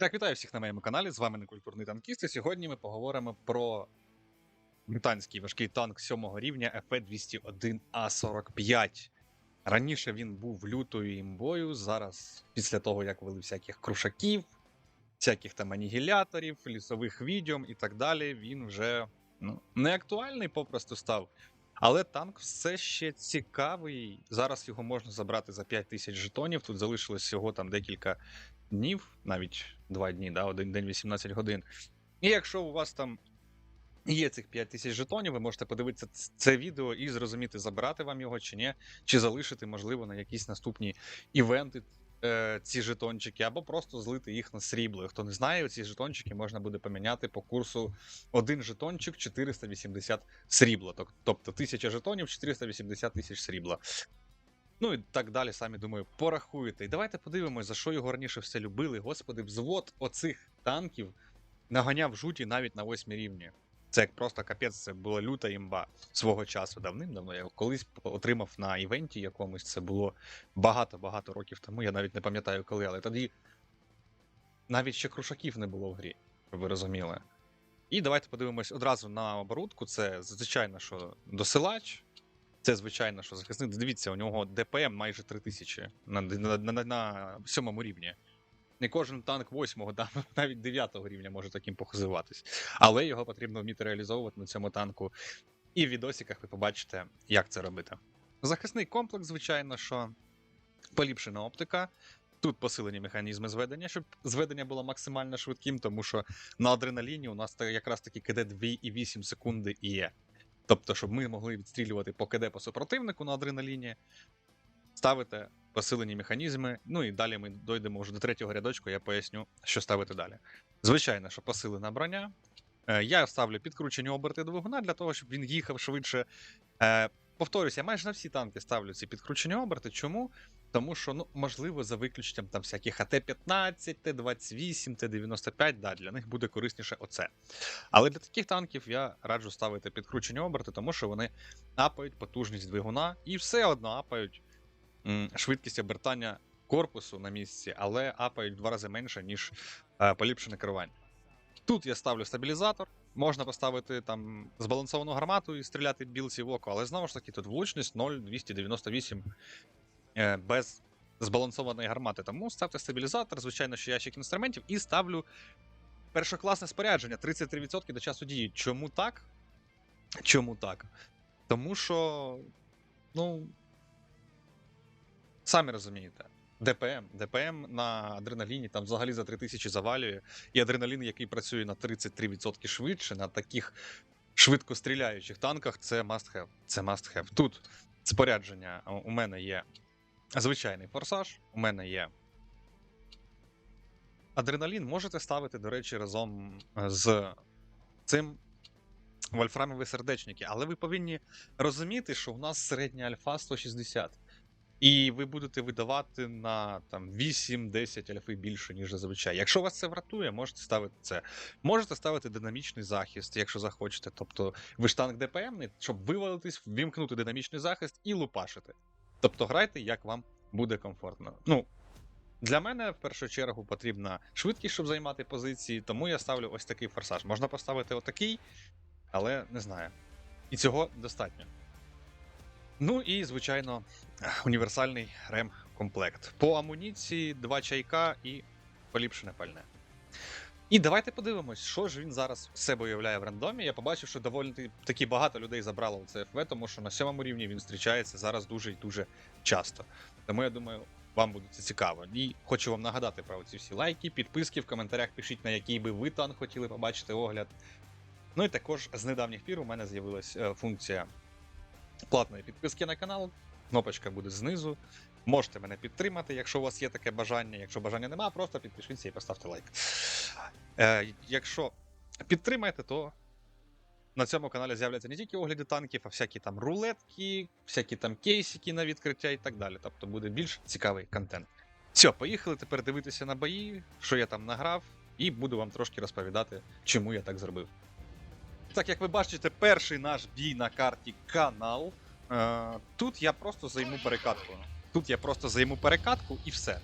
Так, вітаю всіх на моєму каналі. З вами некультурний танкіст. І сьогодні ми поговоримо про британський важкий танк 7 рівня FE-201А45. Раніше він був лютою імбою. Зараз, після того, як вели всяких крушаків, всяких там анігіляторів, лісових відьом і так далі, він вже ну, не актуальний попросту став. Але танк все ще цікавий. Зараз його можна забрати за 5 тисяч жетонів. Тут залишилось всього там декілька днів, навіть 2 дні, да, один день 18 годин. І якщо у вас там є цих 5 тисяч жетонів, ви можете подивитися це відео і зрозуміти, забирати вам його чи ні, чи залишити, можливо, на якісь наступні івенти е, ці жетончики, або просто злити їх на срібло. Хто не знає, ці жетончики можна буде поміняти по курсу один жетончик 480 срібла. Тобто 1000 жетонів 480 тисяч срібла. Ну і так далі, самі думаю, порахуєте. І давайте подивимось, за що його раніше все любили. Господи, взвод оцих танків наганяв жуті навіть на восьмій рівні. Це як просто капець, це була люта імба свого часу давним-давно. Я колись отримав на івенті якомусь. Це було багато-багато років тому. Я навіть не пам'ятаю коли, але тоді навіть ще крушаків не було в грі, щоб ви розуміли. І давайте подивимось одразу на оборудку. Це звичайно, що досилач. Це звичайно, що захисник. Дивіться, у нього ДПМ майже 3000 на, на, на, на, сьомому рівні. Не кожен танк восьмого, навіть дев'ятого рівня може таким похизуватись. Але його потрібно вміти реалізовувати на цьому танку. І в відосиках ви побачите, як це робити. Захисний комплекс, звичайно, що поліпшена оптика. Тут посилені механізми зведення, щоб зведення було максимально швидким, тому що на адреналіні у нас якраз таки КД 2,8 секунди і є. Тобто, щоб ми могли відстрілювати по КД по супротивнику на адреналіні, ставите посилені механізми. Ну і далі ми дойдемо вже до третього рядочку, я поясню, що ставити далі. Звичайно, що посилена броня. Е, Я ставлю підкручені оберти двигуна для того, щоб він їхав швидше. Повторюся, я майже на всі танки ставлю ці підкручені оберти. Чому? Тому що, ну, можливо, за виключенням там всяких АТ-15, Т-28, Т-95, да, для них буде корисніше оце. Але для таких танків я раджу ставити підкручені оберти, тому що вони апають потужність двигуна і все одно апають м, швидкість обертання корпусу на місці, але апають в два рази менше, ніж е, поліпшене керування. Тут я ставлю стабілізатор. Можна поставити там збалансовану гармату і стріляти білці в око, але знову ж таки тут влучність 0,298 е, без збалансованої гармати. Тому ставте стабілізатор, звичайно, що ящик інструментів, і ставлю першокласне спорядження 33% до часу дії. Чому так? Чому так? Тому що, ну. Самі розумієте. ДПМ. ДПМ на адреналіні там взагалі за 3000 завалює. І адреналін, який працює на 33% швидше, на таких швидкостріляючих танках, це must have. Це must have. Тут спорядження у мене є звичайний форсаж, у мене є. Адреналін можете ставити, до речі, разом е, з цим вольфрамові сердечники, але ви повинні розуміти, що у нас середня альфа 160. І ви будете видавати на там 8-10 альфи більше, ніж зазвичай. Якщо вас це врятує, можете ставити це. Можете ставити динамічний захист, якщо захочете. Тобто ви ж танк ДПМний, щоб вивалитись, ввімкнути динамічний захист і лупашити. Тобто грайте, як вам буде комфортно. Ну, для мене в першу чергу потрібна швидкість, щоб займати позиції, тому я ставлю ось такий форсаж. Можна поставити отакий, але не знаю. І цього достатньо. Ну і, звичайно, універсальний рем-комплект. По амуніції, два чайка і поліпшене пальне. І давайте подивимось, що ж він зараз себе уявляє в рандомі. Я побачив, що доволі таки багато людей забрало в ЦФВ, тому що на сьомому рівні він зустрічається зараз дуже і дуже часто. Тому я думаю, вам буде це цікаво. І хочу вам нагадати про ці всі лайки, підписки, в коментарях пишіть, на який би ви танк хотіли побачити огляд. Ну і також з недавніх пір у мене з'явилась е, функція платної підписки на канал. Кнопочка буде знизу. Можете мене підтримати, якщо у вас є таке бажання. Якщо бажання немає, просто підпишіться і поставте лайк. Е, якщо підтримаєте, то на цьому каналі з'являться не тільки огляди танків, а всякі там рулетки, всякі там кейсики на відкриття і так далі. Тобто буде більш цікавий контент. Все, поїхали тепер дивитися на бої, що я там награв, і буду вам трошки розповідати, чому я так зробив. Так, як ви бачите, перший наш бій на карті канал. Е, тут я просто займу перекатку. Тут я просто займу перекатку і все.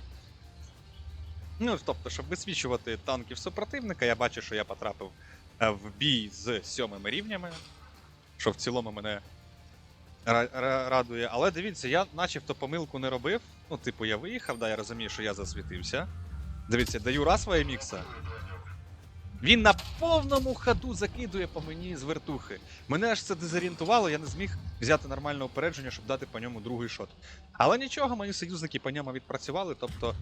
Ну, тобто, щоб висвічувати танків супротивника, я бачу, що я потрапив е, в бій з сьомими рівнями, що в цілому мене ра- ра- радує. Але дивіться, я начебто помилку не робив. Ну, типу, я виїхав, да, я розумію, що я засвітився. Дивіться, даю раз мікса. Він на повному ходу закидує по мені з вертухи. Мене аж це дезорієнтувало, я не зміг взяти нормальне упередження, щоб дати по ньому другий шот. Але нічого, мої союзники по ньому відпрацювали, тобто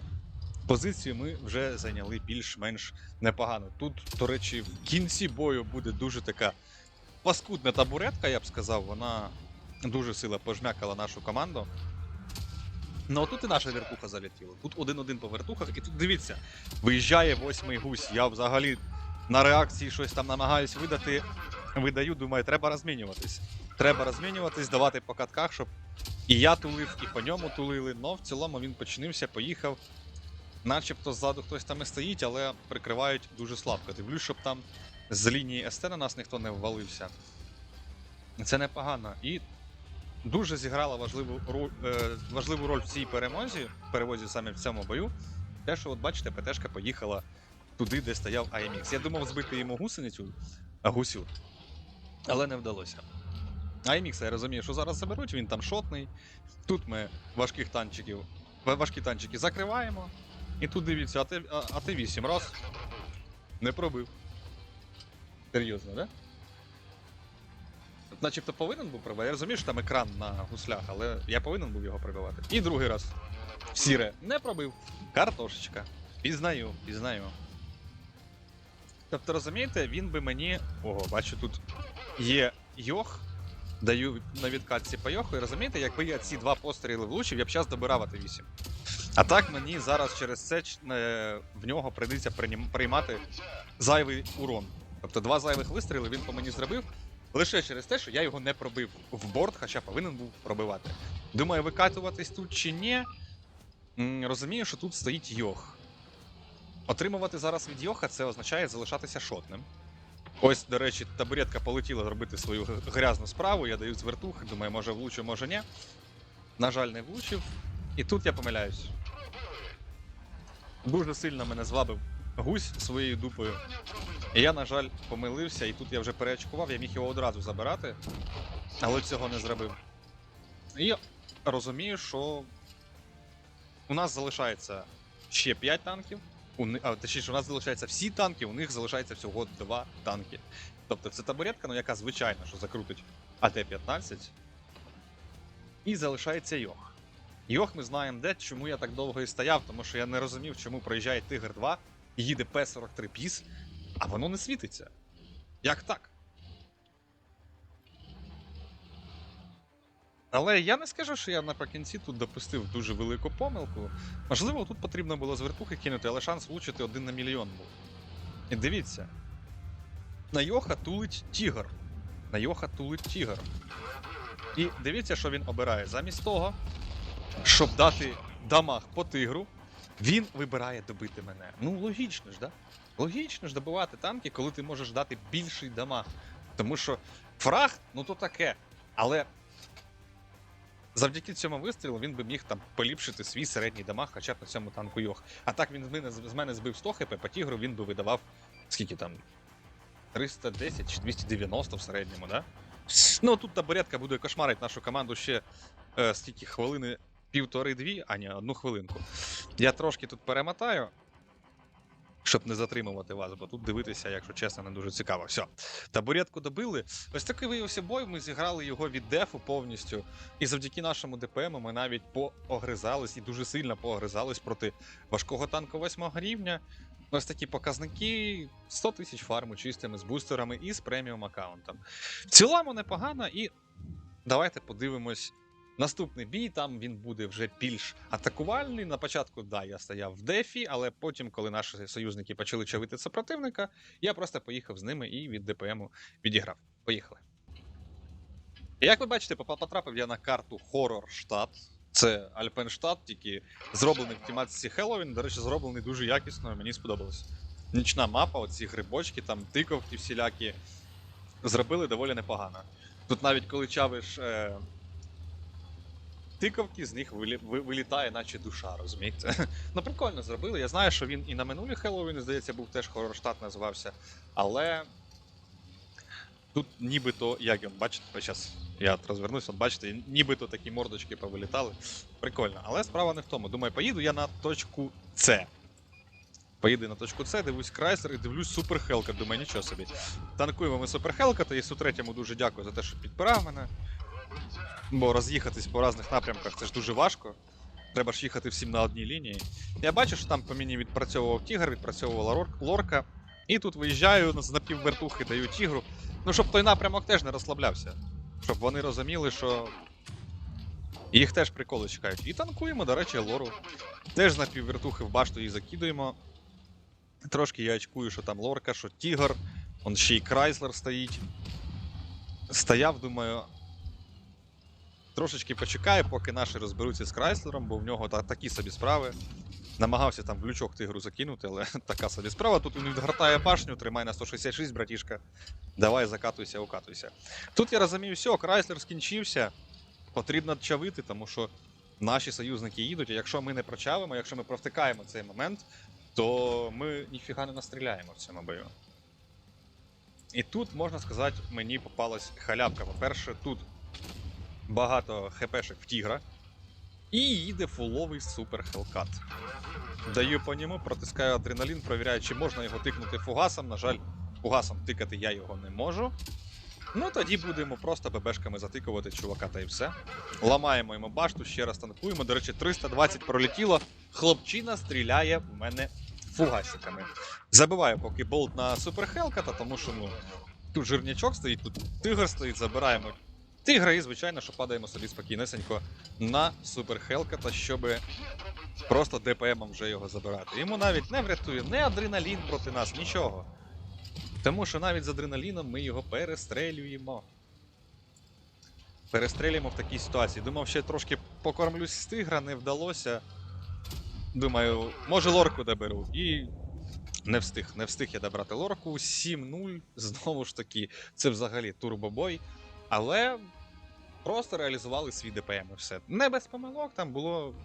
позицію ми вже зайняли більш-менш непогано. Тут, до речі, в кінці бою буде дуже така паскудна табуретка, я б сказав, вона дуже сила пожмякала нашу команду. Ну, тут і наша вертуха залетіла. Тут один-один по вертухах, і тут дивіться, виїжджає восьмий гусь. Я взагалі на реакції щось там намагаюсь видати. Видаю, думаю, треба розмінюватись. Треба розмінюватись, давати по катках, щоб і я тулив, і по ньому тулили. Но в цілому він починився, поїхав. Начебто ззаду хтось там і стоїть, але прикривають дуже слабко. Дивлюсь, щоб там з лінії СТ на нас ніхто не ввалився. Це непогано. І дуже зіграла важливу роль, е, важливу роль в цій перемозі, перевозі саме в цьому бою. Те, що, от бачите, ПТшка поїхала туди, де стояв AMX. Я думав збити йому гусеницю, а гусю, але не вдалося. AMX, я розумію, що зараз заберуть, він там шотний. Тут ми важких танчиків, важкі танчики закриваємо. І тут дивіться, а- АТ8 раз. Не пробив. Серйозно, да? Начебто повинен був пробивати. Я розумію, що там екран на гуслях, але я повинен був його пробивати. І другий раз. В Сіре не пробив. Картошечка. Пізнаю, пізнаю. Тобто, розумієте, він би мені. Ого, бачу, тут є йох. Даю на відкатці по йоху, і розумієте, якби я ці два постріли влучив, я б зараз добирав АТ8. А так мені зараз через це е, в нього прийдеться приймати зайвий урон. Тобто два зайвих вистріли він по мені зробив лише через те, що я його не пробив в борт, хоча повинен був пробивати. Думаю, викатуватись тут чи ні. Розумію, що тут стоїть йох. Отримувати зараз від йоха це означає залишатися шотним. Ось, до речі, табуретка полетіла зробити свою грязну справу. Я даю звертух, думаю, може влучу, може ні. На жаль, не влучив. І тут я помиляюсь. Дуже сильно мене звабив гусь своєю дупою. І я, на жаль, помилився, і тут я вже переочкував, я міг його одразу забирати, але цього не зробив. І розумію, що у нас залишається ще 5 танків. У а, точніше, у нас залишається всі танки, у них залишається всього 2 танки. Тобто це табуретка, ну яка звичайно, що закрутить АТ-15. І залишається Йох. Йох ми знаємо де, чому я так довго і стояв, тому що я не розумів, чому проїжджає Тигр 2 і їде П-43 піс, а воно не світиться. Як так? Але я не скажу, що я наприкінці тут допустив дуже велику помилку. Можливо, тут потрібно було з кинути, але шанс влучити один на мільйон був. І дивіться. На Йоха тулить Тігр. На Йоха тулить Тігр. І дивіться, що він обирає. Замість того, щоб дати дамаг по тигру, він вибирає добити мене. Ну, логічно ж, да? Логічно ж добивати танки, коли ти можеш дати більший дамаг. Тому що фраг, ну то таке. Але завдяки цьому вистрілу він би міг там поліпшити свій середній дамаг, хоча б на цьому танку Йох. А так він з мене, з мене збив 100 хп, по тігру він би видавав скільки там? 310 чи 290 в середньому, да? Ну тут табуретка буде кошмарити нашу команду ще е, скільки хвилини, півтори-дві, а ні, одну хвилинку. Я трошки тут перемотаю, щоб не затримувати вас, бо тут дивитися, якщо чесно, не дуже цікаво. Все, табуретку добили. Ось такий виявився бой. Ми зіграли його від дефу повністю. І завдяки нашому ДПМу ми навіть поогризались і дуже сильно поогризались проти важкого танку 8 рівня. Ось такі показники 100 тисяч фарму чистими з бустерами і з преміум аккаунтом. В цілому непогано, і давайте подивимось. Наступний бій, там він буде вже більш атакувальний. На початку, да, я стояв в дефі, але потім, коли наші союзники почали чавити супротивника, я просто поїхав з ними і від ДПМу відіграв. Поїхали. Як ви бачите, потрапив я на карту Хоррор Штат. Це Альпенштадт, тільки зроблений в тематиці Хеллоуін. До речі, зроблений дуже якісно, мені сподобалось. Нічна мапа, оці грибочки, там тиковки всілякі. Зробили доволі непогано. Тут навіть коли чавиш е, тиковки з них вилі- вилітає, наче душа, розумієте? ну прикольно зробили. Я знаю, що він і на минулі Хеллоуін, здається, був теж хоррорштат називався. Але тут нібито, як він, бачите, зараз я розвернусь, от бачите, нібито такі мордочки повилітали. Прикольно. Але справа не в тому. Думаю, поїду я на точку С. Поїду на точку С, дивлюсь Крайслер і дивлюсь Супер Хелка. Думаю, нічого собі. Танкуємо ми Супер Хелка, та і су третьому дуже дякую за те, що підпирав мене. Бо роз'їхатись по різних напрямках це ж дуже важко. Треба ж їхати всім на одній лінії. Я бачу, що там по мені відпрацьовував тігр, відпрацьовувала лорка. І тут виїжджаю з напіввертухи, даю тігру. Ну, щоб той напрямок теж не розслаблявся. Щоб вони розуміли, що їх теж приколи чекають. І танкуємо, до речі, лору. Теж з напіввертухи в башту її закидуємо. Трошки я очкую, що там лорка, що тігр. Он ще й Крайслер стоїть. Стояв, думаю. Трошечки почекаю, поки наші розберуться з Крайслером, бо в нього та, такі собі справи. Намагався там в лючок тигру закинути, але така собі справа. Тут він відгортає башню, тримай на 166, братішка. Давай закатуйся, укатуйся. Тут я розумію, все, Крайслер скінчився. Потрібно чавити, тому що наші союзники їдуть, а якщо ми не прочавимо, якщо ми провтикаємо цей момент, то ми ніфіга не настріляємо в цьому бою. І тут, можна сказати, мені попалась халявка. По-перше, тут багато хпшек в тігра. І їде фуловий супер хелкат. Даю по ньому, протискаю адреналін, провіряю, чи можна його тикнути фугасом. На жаль, фугасом тикати я його не можу. Ну тоді будемо просто ББшками затикувати чувака та і все. Ламаємо йому башту, ще раз танкуємо. До речі, 320 пролетіло. Хлопчина стріляє в мене фугасиками. Забиваю поки болт на суперхелката, тому що ну, тут жирнячок стоїть, тут тигр стоїть, забираємо тигра і, звичайно, що падаємо собі спокійнесенько на суперхелката, щоб просто ДПМом вже його забирати. Йому навіть не врятує не адреналін проти нас, нічого. Тому що навіть з адреналіном ми його перестрелюємо. Перестрелюємо в такій ситуації. Думав, ще трошки покормлюсь з тигра, не вдалося. Думаю, може лорку доберу. І не встиг. Не встиг я добрати лорку. 7-0. Знову ж таки, це взагалі турбобой. Але просто реалізували свій ДПМ і все. Не без помилок, там було.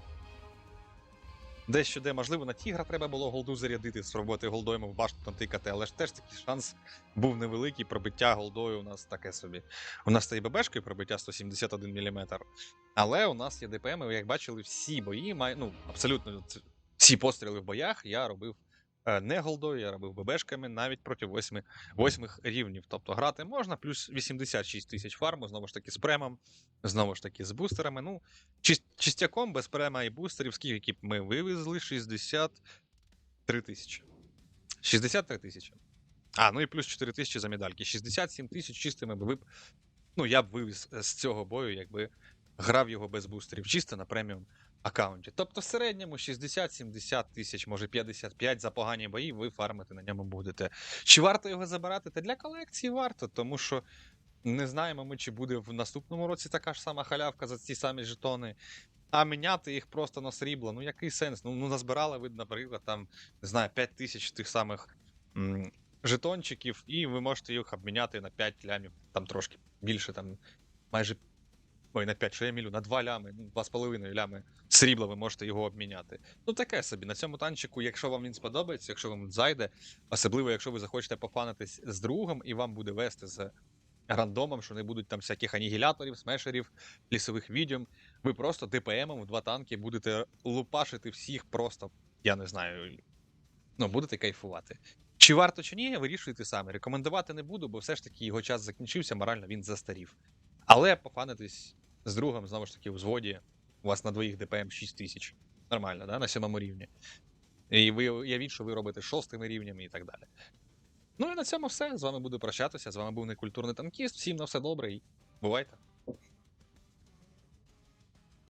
Дещо де, можливо, на тігра треба було голду зарядити, спробувати голдою в башту натикати, але ж теж такий шанс був невеликий. Пробиття голдою у нас таке собі. У нас стає ББшкою пробиття 171 мм. Але у нас є ДПМ, і як бачили, всі бої, ну, абсолютно всі постріли в боях я робив не голдою, я робив ББшками навіть проти восьми, восьмих рівнів. Тобто грати можна, плюс 86 тисяч фарму, знову ж таки, з премом, знову ж таки, з бустерами. Ну, чистяком, без према і бустерів, скільки ми вивезли? 63 тисячі. 63 тисячі. А, ну і плюс 4 тисячі за медальки. 67 тисяч чистими б. Ну, я б вивіз е, з цього бою, якби грав його без бустерів, чисто на преміум аккаунті. Тобто в середньому 60-70 тисяч, може 55 за погані бої, ви фармити на ньому будете. Чи варто його забирати? Та для колекції варто, тому що не знаємо ми, чи буде в наступному році така ж сама халявка за ці самі жетони. А міняти їх просто на срібло. Ну який сенс? Ну, ну назбирали ви, наприклад, там, не знаю, 5 тисяч тих самих м, жетончиків, і ви можете їх обміняти на 5 лямів, там трошки більше, там майже. Ой, на 5, що я мілю, на 2 лями, ну, 2,5 лями срібла ви можете його обміняти. Ну таке собі. На цьому танчику, якщо вам він сподобається, якщо вам зайде, особливо, якщо ви захочете пофанитись з другом і вам буде вести з рандомом, що не будуть там всяких анігіляторів, смешерів, лісових відьом. Ви просто ДПМом в два танки будете лупашити всіх просто, я не знаю. Ну, будете кайфувати. Чи варто чи ні, вирішуйте самі. Рекомендувати не буду, бо все ж таки його час закінчився, морально він застарів. Але пофанитись з другом, знову ж таки, у зводі, у вас на двоїх ДПМ 6 тисяч. Нормально, да? на сьомому рівні. І ви уявіть, що ви робите шостими рівнями і так далі. Ну і на цьому все. З вами буду прощатися. З вами був некультурний танкіст. Всім на все добре і бувайте.